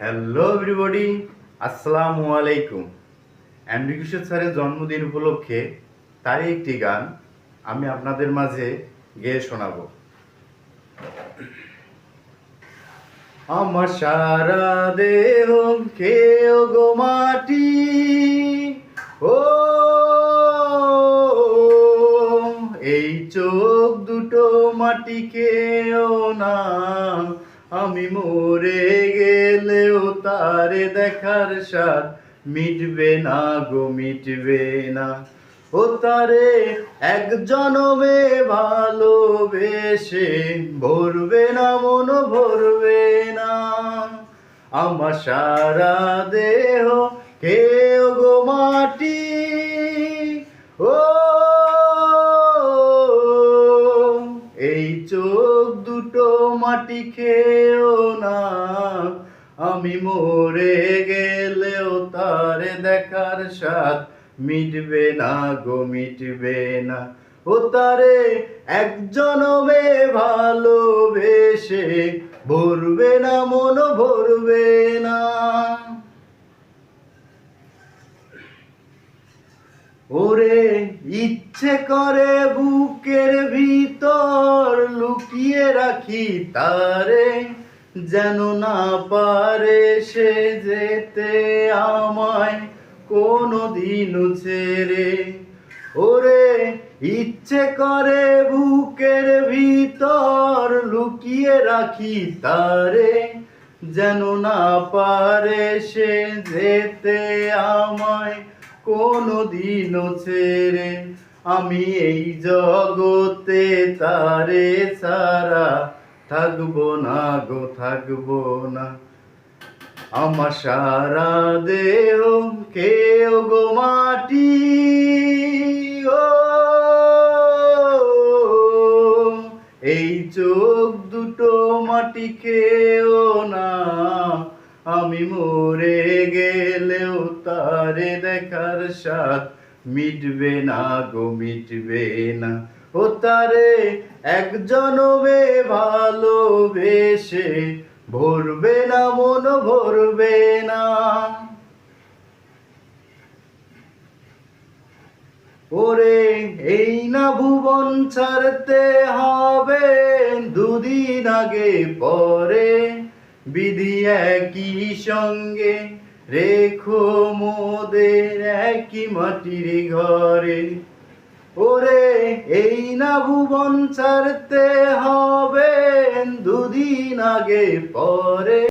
Hello everybody আসসালামু আলাইকুম Andrea কিশোর স্যারের জন্মদিন উপলক্ষে তারই একটি গান আমি আপনাদের মাঝে গেয়ে শোনাবো। আমার সারা দেহ খেয়ে গো মাটি। ও, এই চোখ দুটো মাটি খেয়েও না। আমি মরে গেলেও তারে দেখার স্বাদ মিটবে না গো, মিটবে না। ও তারে এক জনমে ভালোবেসে ভরবে না, মন ভরবে না। আমার সারা দেহ কেউ গো মাটি। ও, এই চোখ দুটো মাটি খেয়েও না আমি মরে গেলেও তারে দেখার স্বাদ মিটবে না গো, মিটবে না। ও তারে এক জনমে ভালোবেসে, ভরবে না, মন ভরবে না। ওরে ইচ্ছে করে বুকের ভিতর লুকিয়ে রাখি তারে যেন না পারে সে যেতে আমায় কোনো দিন ছেড়ে। ওরে, ইচ্ছে করে বুকের ভিতর লুকিয়ে রাখি তারে, যেন না পারে সে যেতে আমায় কোনো দিনও ছেড়ে। আমি এই জগতে তারে সারা থাকব না গো, থাকব না। আমার সারা দেহ কেউ গো মাটি, ও। এই চোখ দুটো মাটি খেয়েও না। আমি মরে গেলেও তারে দেখার স্বাদ মিটবে না গো, মিটবে না। ও তারে এক জনমে ভালোবেসে, ভরবে না, মন ভরবে না। ওরে, এই না ভুবন ছাড়তে হবে, দুদিন আগে পরে। বিধি একই সঙ্গে রেখো মোদের একই মাটির ঘরে। ওরে এই না ভুবন ছাড়তে হবে দুদিন আগে পরে।